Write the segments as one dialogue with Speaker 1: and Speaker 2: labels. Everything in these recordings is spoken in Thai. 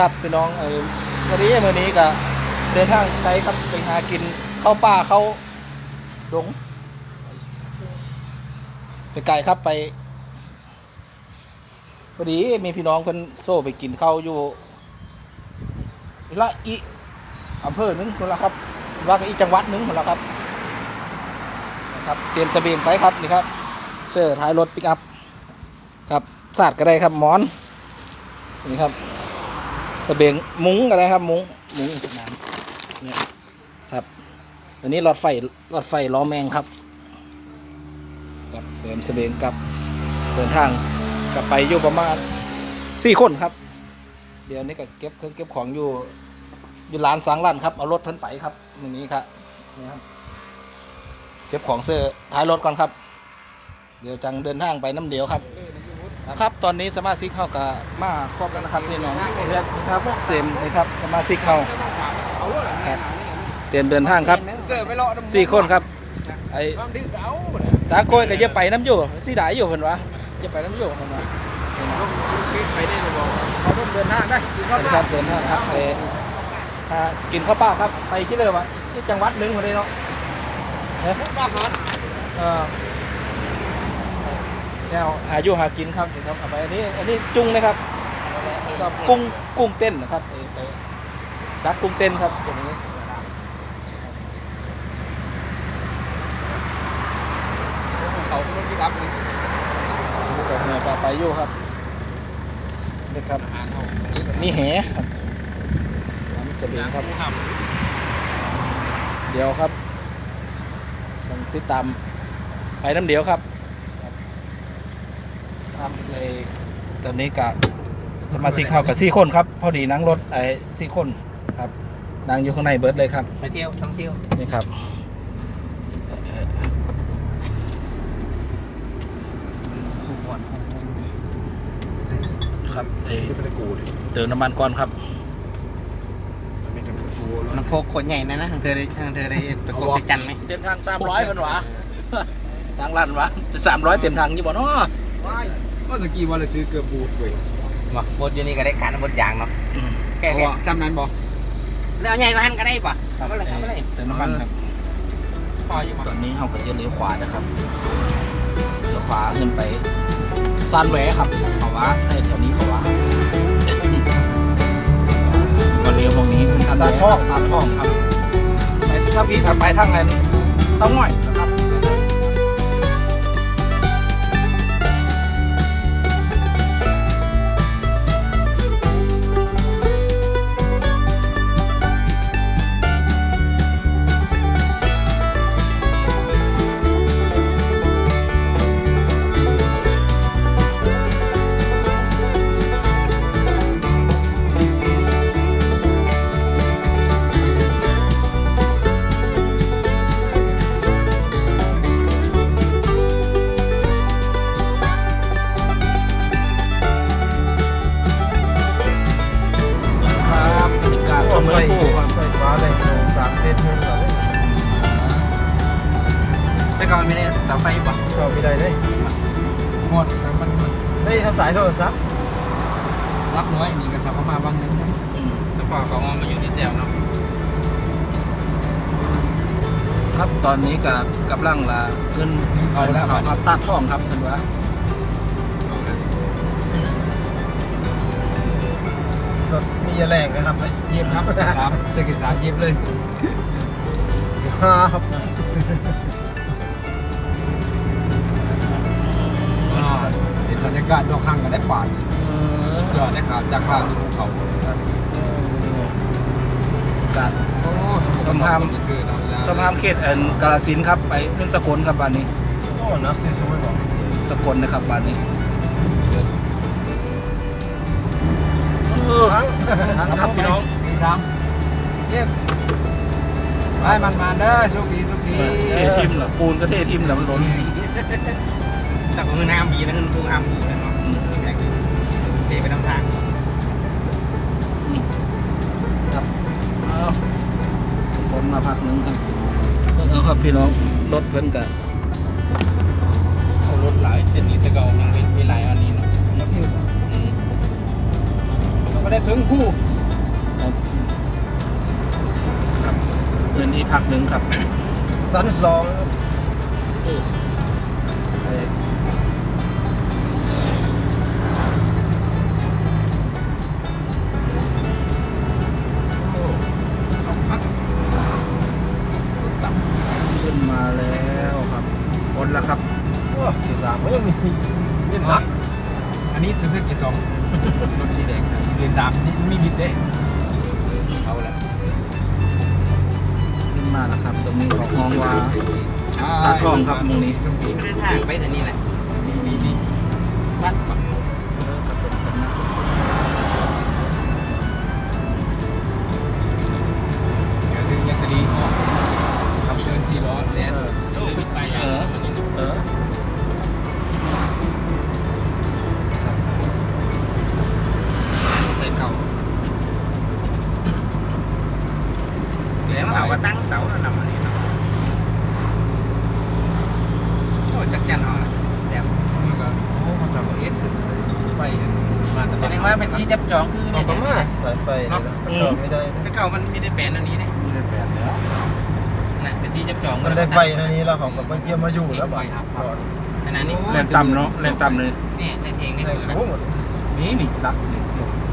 Speaker 1: ครับพี่น้องเออวันนี้มื้อนี้ก็เดินทางไกลครับไปหากินข้าวป่าเข้าดงไปไกลครับไปพอดีมีพี่น้องเพิ่นโซ่ไปกินข้าวอยู่ละอีอำเภอหนึ่งคนละครับ ว่ากันอีจังหวัดหนึ่งคนละครับนะครับ เตรียมเสบียงไปครับนี่ครับ เสื้อท้ายรถปิกอัพครับสาดก็ได้ครับหมอนนี่ครับ เสบียงมุ้งก็ได้ครับ มุ้งมุ้งสนามเนี่ยครับอันนี้หลอดไฟหลอดไฟล้อแมงครับครับเตรียมเสบียงกับเดินทางกลับไปอยู่ประมาณสี่คนครับ เดี๋ยวนี้ก็เก็บเครื่องเก็บของอยู่อยู่ร้านสังร้านครับเอารถเพิ่นไปครับอย่างนี้ครับนี่ครับ เก็บของเสื้อท้ายรถก่อนครับ เดี๋ยวจังเดินทางไปน้ำเดียวครับ ครับตอนนี้สมาชิกเข้ากับมาครบแล้วนะครับพี่น้องเรียกนะครับเต็มนะครับสมาชิกเข้าครับเตรียมเดินทางครับ
Speaker 2: เสือไปเลาะ
Speaker 1: สี่คนครับไอ้
Speaker 2: ความดื้อเอา
Speaker 1: สาโกยก็จะไปน้ำอยู่สีดายอยู่เพิ่นวะจะไปน้ำอยู่เพิ่นวะ
Speaker 2: ไปได้เลยบอกเขาต้องเดินทางได้คือ
Speaker 1: ส
Speaker 2: เขา
Speaker 1: วัสดีครับเดินทางครับไปหากินข้าวเปล่าครับไปที่เลยวะที่จังหวัดหนึงคนนี้เนาะเอ๊ะ
Speaker 2: บ้าฮอต
Speaker 1: เออ แนวหาอยู่หากินครับนี่ครับเอาไปอันนี้อันนี้จุ้งนะครับกับกุ้งกุ้งเต้นนะครับไปไปดักกุ้งเต้นครับตัวนี้
Speaker 2: เขาต้องพิรับ
Speaker 1: ก็เนี่ยไปไปอยู่ครับนี่ครับนี่แหครับน้ำเสบียงครับเดี๋ยวครับต้องติดตามไปน้ำเดียวครับ ครับในตอนนี้กับสมาชิกเข้ากับสี่คนครับ พอดีนั่งรถไอ้สี่คนครับนั่งอยู่ข้างในเบิร์ดเลยครับ
Speaker 2: ไปเที่ยวท่องเที่ยว
Speaker 1: นี่ครับเอ่อครับเอ่อ
Speaker 2: ที่เป็นกูดิ
Speaker 1: เติมน้ำมันก่อนครับ
Speaker 2: เป็นกูน้ำโคกขวดใหญ่นะนะทางเธอได้ทางเธอได้ไปกบไปจันไหม
Speaker 1: เต็มทางสามร้อยพันวะทางลันวะสามร้อยเต็มทางอยู่บ่เนาะ
Speaker 2: ว้าย เมื่อกี้ว่าเราซื้อเกือบบูดเว้ยมาบดอยู่นี่ก็ได้การบดยางเนาะ
Speaker 1: อืม
Speaker 2: แค่แค่จำนั้นบอกแล้วใหญ่กว่าหันก็ได้ป่ะทำอะไรทำอะไร
Speaker 1: เติมน้ำมันครับ
Speaker 2: พออยู่ป่ะ
Speaker 1: ตอนนี้เราก็จะเลี้ยวขวานะครับเลี้ยวขวาขึ้นไปซานแหวครับเขาว่าให้แถวนี้เขาว่าก็เลี้ยวตรงนี้ขึ้นทางแหว
Speaker 3: ตาท่อง
Speaker 1: ตาท่องครับไปถ้าพี่ขับไปทางไหนเต้องง่อย ก่
Speaker 3: อ
Speaker 1: น
Speaker 3: ไม่เสา
Speaker 2: ไฟป่ะ
Speaker 3: ก็ไม่ได้เลย
Speaker 2: หมดมัน
Speaker 3: ได้เท่าสายโทรศัพท์
Speaker 2: รับน้อยมีกระสับเข้ามาบางนึง
Speaker 1: อืม
Speaker 2: สปอร์ตของมันอยู่ที่แซวเนาะ
Speaker 1: ครับตอนนี้กับกำลังละขึ้นเขาเขาครับตาท่องครับเห็นว่า
Speaker 3: รถมีแรงนะครับ
Speaker 2: เย็บครับครับเศรษฐกิจสามเย็บเลย
Speaker 3: ครับ
Speaker 2: เป็นบรรยากาศดอกหังกันได้ปาดยอดได้ข่าวจากภาพที่ภูเขา
Speaker 1: กัด
Speaker 2: โอ้
Speaker 1: ต้นทาม
Speaker 2: ซื้อเรา
Speaker 1: ต้นทามเขตเอ็นกาลสินธุ์ครับไปขึ้นสกลครับบ้านนี้
Speaker 3: โอ้นักที่สวยบอก
Speaker 1: สกลนะครับบ้านนี้
Speaker 3: ทั้ง
Speaker 1: ทางครับพี่น้อง
Speaker 2: ดีทำเย็บไปมันมาเด้อโชคดีโชคดี
Speaker 1: เททิมเหรอปูนก็เททิมแล้วมันล้น
Speaker 2: สักของเน้ำมบีนะเงินพวกห้ามบีนะเนาะสีแดงเทไปทางทาง
Speaker 1: ครับคนมาพักนึงครับเออครับพี่น้องรถเพิ่นกั
Speaker 2: นรถหลายเส้นนี้แต่ก็มันมีหลายอันนี้เนาะแล้วเรา
Speaker 3: ก็ได้ถึงคู่
Speaker 2: ครับ
Speaker 1: เขื่อนนี้พักหนึ่งครับ
Speaker 3: สันสอง
Speaker 1: ขึ้นมาแล้วครับพ้นแล้วครับ
Speaker 3: โอ้ที่สามก็ยังมีเล่นหนัก
Speaker 2: อันนี้ซื้อเกียร์สองรถสีแดงเดือนดำนี่มีบิดเด้เอาละ
Speaker 1: ขึ้นมาแล้วครับ ตรงนี้ของห้องว่าตากล้องครับมุมนี้
Speaker 2: ไม่ได้ทางไปแต่นี่แหละนี่นี่นี่วัด ก่ามันมีได้แปลนอันนี้เนี่ย
Speaker 1: มีได้แปดแล้ว
Speaker 2: นะเป็นที่จับจอง
Speaker 3: มันได้ไฟนะนี้แล้วเขาก็มันเกี่ยวมาอยู่แล้วบ่ก่อน
Speaker 2: ขนาดนี้
Speaker 1: แรงต่ำเนาะแรงต่ำเลย
Speaker 2: เนี่ยในเพลงนี่
Speaker 3: แร
Speaker 2: คื
Speaker 3: ง
Speaker 2: อ
Speaker 3: สูงหมด
Speaker 1: นี่นี่รักนี่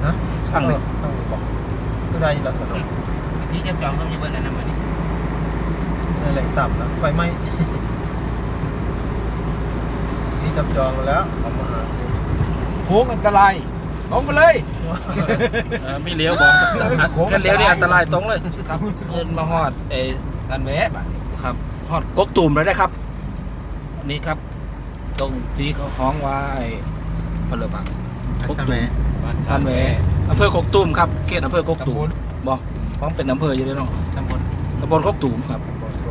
Speaker 3: ฮะ
Speaker 1: ช่างเลย
Speaker 3: ตั้งบอกก็ได้ลักษณะ
Speaker 2: เป็นที่จับจองต้องมีเบอร์แล้วนะมันนี่
Speaker 3: แรงต่ำนะไฟไหม้ที่จับจองแล้วเอามาหาซื้อ
Speaker 4: โค้งอันตราย ลงไปเลย
Speaker 1: เออไม่เลี้ยวบอกกันเลี้ยวนี่อันตรายตรงเลยครับเอินมาฮอดเอ
Speaker 4: ดันแวะบ่ะ
Speaker 1: ครับฮอดกกตูมเลยนะครับนี่ครับ ตรงที่เขาห้องว่าไอ้เพลบัง
Speaker 2: สมัย
Speaker 1: ซันแหวอำเภอกกตูมครับเขตอำเภอกกตู
Speaker 4: ตำบ
Speaker 1: ม
Speaker 4: ล
Speaker 1: บอกห้องเป็นอำเภออยู่เลยเนาะ
Speaker 2: ตำบล
Speaker 1: ตำบลกกตูมครับ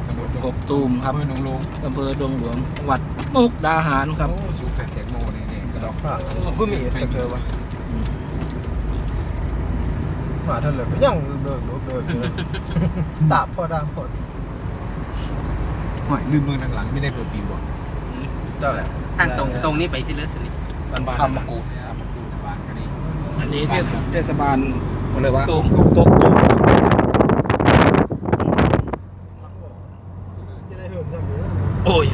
Speaker 4: ตำบล
Speaker 1: กกตูมครับ
Speaker 4: อำเภอหนองลง
Speaker 1: อำเภอดงหลวงจังหวัดมุกดาหารครับ
Speaker 4: โอ้สูงแปดแตงโมนี่นี่กระดอก
Speaker 3: ฝากเพิ่งมีจะเจอวะ หมาเท่าเลยก็ยังเดินเดินอยู่นะตาบพอดามพอด
Speaker 4: หอยลืมเมืองทางหลังไม่ได้เปิดปีบ่
Speaker 3: เจ้าแหละ
Speaker 2: ทางตรงตรงนี้ไปสิเลสนี่
Speaker 1: บ้านบ้าน
Speaker 4: ทำมากูทำมากูบ้านกันนี่
Speaker 1: อันนี้เทศเทศบาลอะไรวะ
Speaker 4: ตูม
Speaker 1: กกตูมครับ
Speaker 3: จะได้เหินซ้ำอยู่
Speaker 1: โอ้ย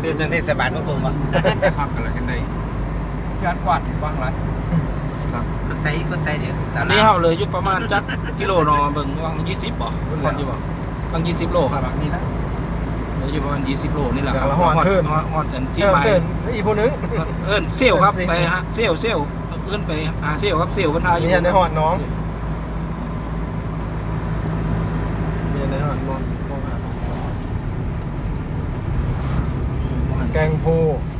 Speaker 2: เดือนเทศบาลต้องตรงวะ
Speaker 4: พักอะไรกันได้ยานกวาดบ้างไร
Speaker 1: ครับ
Speaker 2: คนใส่คนใส่เดี๋ยว
Speaker 1: อันนี้เฮาเลยอยู่ประมาณจักกิโลเนอเบิ่งว่างยี่สิบบ่ก่อนอยู่บ่บางยี่สิบโลครับ
Speaker 4: แบบนี้นะ
Speaker 1: เหลืออยู่ประมาณยี่สิบโลนี่แหละครับ
Speaker 3: แต่ละหอดเพิ่ม
Speaker 1: ฮอดฮอดอันที่
Speaker 3: เดิน
Speaker 1: หมาย
Speaker 3: เดินอีกผู้หนึง
Speaker 1: เอิ้นเซลลครับ
Speaker 3: เซลล์
Speaker 1: ไปฮะเซลลเซลลเอิ้นไปหาเซลลครับเซลลเพิ่นทาอยู่
Speaker 3: เนี่ยในหอดน้องเนี่ยในหอดน้องมองหาแกงโพ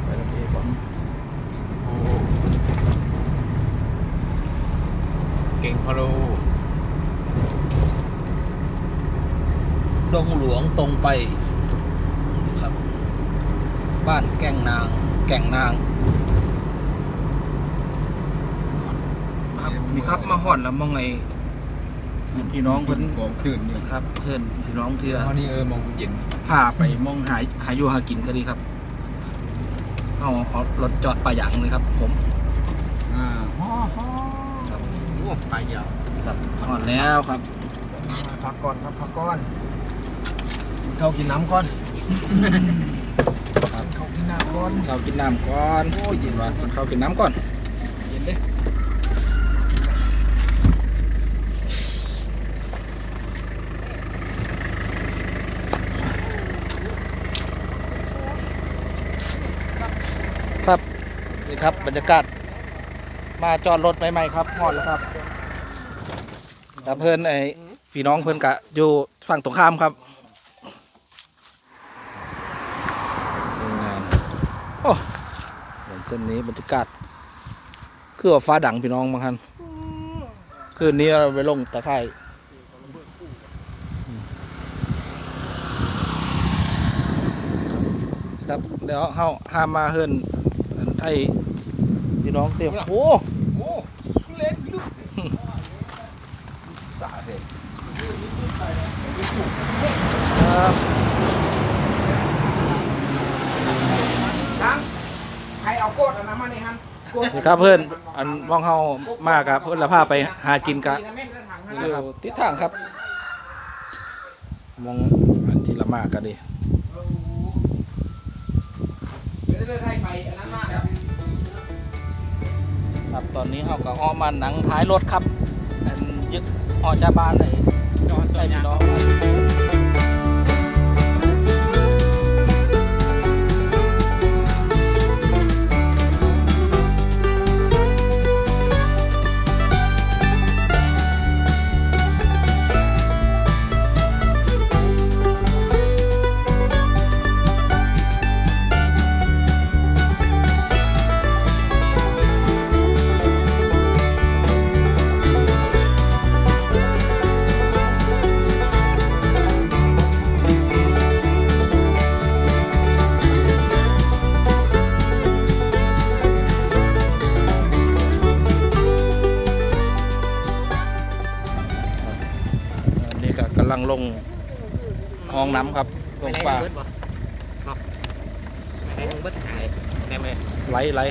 Speaker 3: ไปตะกี้ก่อน
Speaker 4: โอ้เก่งพะโล
Speaker 1: ดงหลวงตรงไปครับ บ้านแก่งนาง แก่งนางครับนี่ครับมาฮอดแล้วมองไงพี่น้องเพิ่น
Speaker 4: กองตื่นอยู่
Speaker 1: ครับ เพื่อนพี่น้องที่
Speaker 4: เพราะนี่เออมองเย็น
Speaker 1: พาไปมองหาหาอยู่หากินก็ดีครับเอาเอารถจอดปลาหยังเลยครับ ผม
Speaker 4: อ่า
Speaker 1: ครับ
Speaker 2: โอ้ไปยาว
Speaker 1: ครับฮอดแล้วครับ
Speaker 3: พักก่อนครับพักก่อน เขากินน้ำก่อน
Speaker 1: ครับ
Speaker 3: เขากินน้ำก่อน
Speaker 1: เรากินน้ำก่อนโอ้ยเย็นว่ะกินข้าวกินน้ำก่อนเย็นเด้ครับนี่ครับบรรยากาศมาจอดรถใหม่ๆครับฮอดแล้วครับแล้วเพื่อนไอ้พี่น้องเพื่อนกะอยู่ฝั่งตรงข้ามครับโรงงาน โอ้เหมือนเส้นนี้บรรยากาศคือว่าฟ้าดังพี่น้องบางคันคืนนี้เราไปลงตะไคร่ครับเดี๋ยวเฮาห้ามมาเฮิรนอันไอ้พี่น้องเสียโอ้
Speaker 4: โอ้เล่นลึกสาเหตุ
Speaker 1: ครับ
Speaker 2: ทั้งใครเอาโคตรอันนั้นมาในฮัน
Speaker 1: นี่ครับเพื่อนอันมองเฮามากับเพื่อนละพาไปหากินกะอยู่ทิศทางครับมองอันที่ละมากก็ดี
Speaker 4: ไม่ได้เลือกให้ใครอันนั้นมากแล้ว
Speaker 1: ครับตอนนี้เขาก็ออกมาหนังท้ายรถครับอันยึดออกจากบ้านได้
Speaker 2: จอดตัว
Speaker 1: ได้
Speaker 2: ยา
Speaker 1: พี่
Speaker 2: ง
Speaker 1: น้อง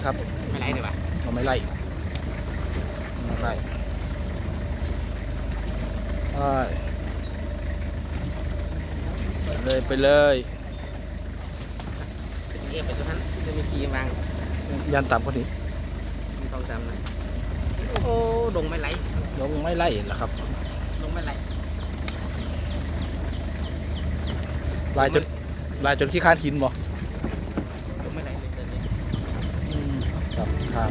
Speaker 1: ครับ
Speaker 4: ไม่ไรเลยว่ะ
Speaker 1: เราไม่ไล่ไม่ไล่ไปเลยไปเลย
Speaker 4: เอียบไปตรงนั้นจะมีกีวาง
Speaker 1: ยันต่ำกว่านี้
Speaker 4: มีทองจำนะโอ้ดงไม่ไร
Speaker 1: ลงไม่ไล่แล้วครับ
Speaker 4: ลงไม่ไร
Speaker 1: ลายจนลายจนขี้คานหินบ่
Speaker 4: ลงไม่ไรเลยเดินเลย
Speaker 1: กับ ทาง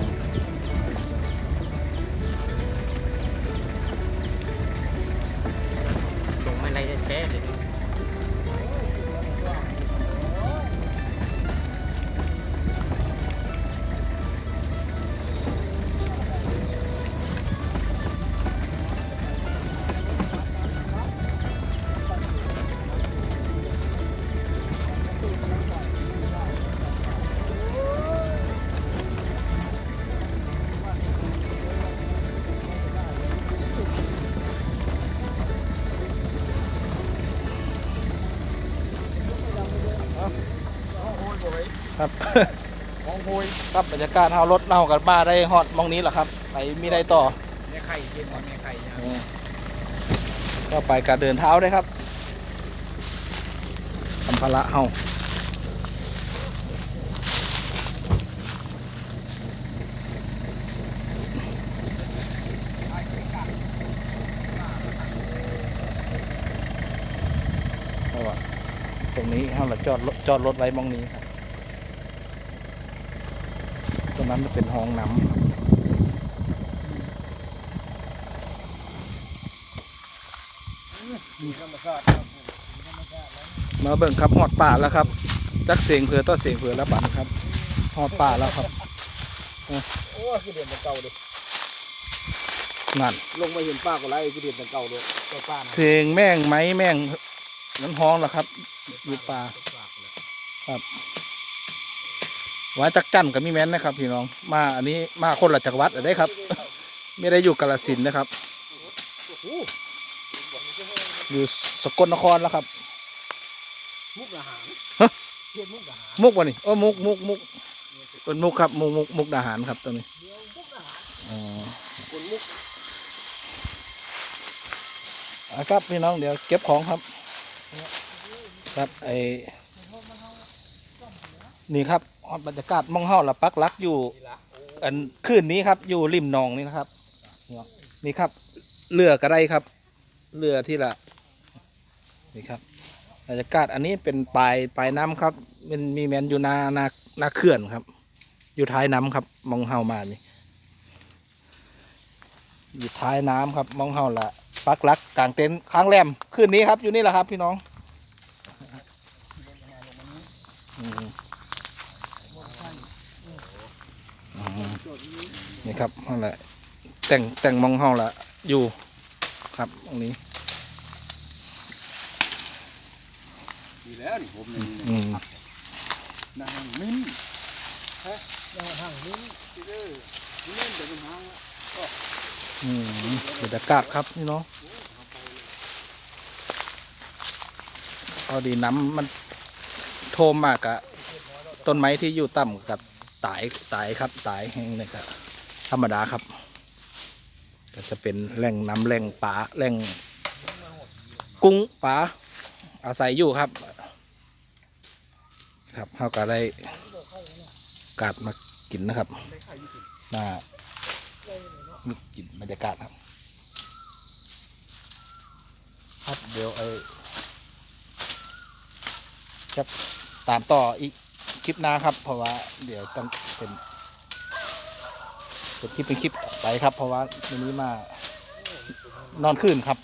Speaker 1: ครับมองโยครับบรรยากาศเฮารถเฮากันบ้าได้ฮอดมองนี้แหละครับไปมีได้ต่อ
Speaker 2: แม่ไข่เย็นแม่ไข่ยาง
Speaker 1: นี่ก็ไปการเดินเท้าได้ครับสัมภาระเฮาเพราะว่าตรงนี้เฮาละจอดรถจอดรถไว้มองนี้ครับตรง นั้นมันเป็นห้องน้ำครับมาเบิ่งครับหอดป่าแล้วครับจักเสียงเผือต่อเสียงเผือแล้วบันครับหอดป่าแล้วครับ
Speaker 3: โอ้คือเดือนเก่าเด้
Speaker 1: นั่น
Speaker 3: ลงมาเห็นป้าก็ไล่คือเดือนเก่าเด้ตัวป้านะ
Speaker 1: เสียงแม่งไม้แม่งนั้นห้องแล้วครับอยู่ป่าครับ ว่าจักจั่นกับมีแม่นนะครับ พี่น้องมาอันนี้มาคนละจักรวัดได้ครับ ไม่ได้อยู่กาลสินธุ์นะครับ อยู่สกลนครแล้วครับ
Speaker 3: มุกอาหาร
Speaker 1: ฮะ
Speaker 3: เฮ็ดมุกอาหาร
Speaker 1: มุกวะนี่โอ้มุกมุกมุกเป็นมุกครับมุกมุกมุกดาหารครับตัวนี้อ๋อ
Speaker 3: คนมุก
Speaker 1: อะครับพี่น้องเดี๋ยวเก็บของครับ ครับไอ้นี่ครับ บรรยากาศมองเฮาละปักลักอยู่ อันคืนนี้ครับ อยู่ริมหนองนี่นะครับ นี่ครับเรือกระไดครับ เรือที่ละนี่ครับบรรยากาศอันนี้เป็นปลายปลายน้ำครับมันมีแมนอยู่นานานาเขื่อนครับ อยู่ท้ายน้ำครับ มองเฮามานี่อยู่ท้ายน้ำครับ มองเฮาละปักลักกลางเต็นท์ค้างแรมคืนนี้ครับ อยู่นี่แหละครับ พี่น้องอืมอืม นี่ครับนั่นแหละแต่งแต่งมองเฮาละอยู่ครับตรงนี้
Speaker 2: ดีแล้วนี่ผมนี่
Speaker 1: อืม
Speaker 2: นางมิ้น
Speaker 3: ยังห่างนี้
Speaker 2: เด้อมิ้นเดี๋ยวมันหา
Speaker 1: อืมบรรยากาศครับพี่น้องพอดีน้ำมันโทมมากอะต้นไม้ที่อยู่ต่ำกับตายตายครับตายแห้งเลยครับ ธรรมดาครับ ก็จะเป็นแหล่งน้ำแหล่งป่าแหล่งกุ้งป่าอาศัยอยู่ครับ ครับเขาก็ได้กาดมากินนะครับน่ามีกลินบรรยากาศครับครับเดี๋ยวไอ้จะตามต่ออีกคลิปหน้าครับ เพราะว่าเดี๋ยวต้องเป็น คลิปเป็นคลิปไปครับ เพราะว่าวันนี้มานอนคืนครับ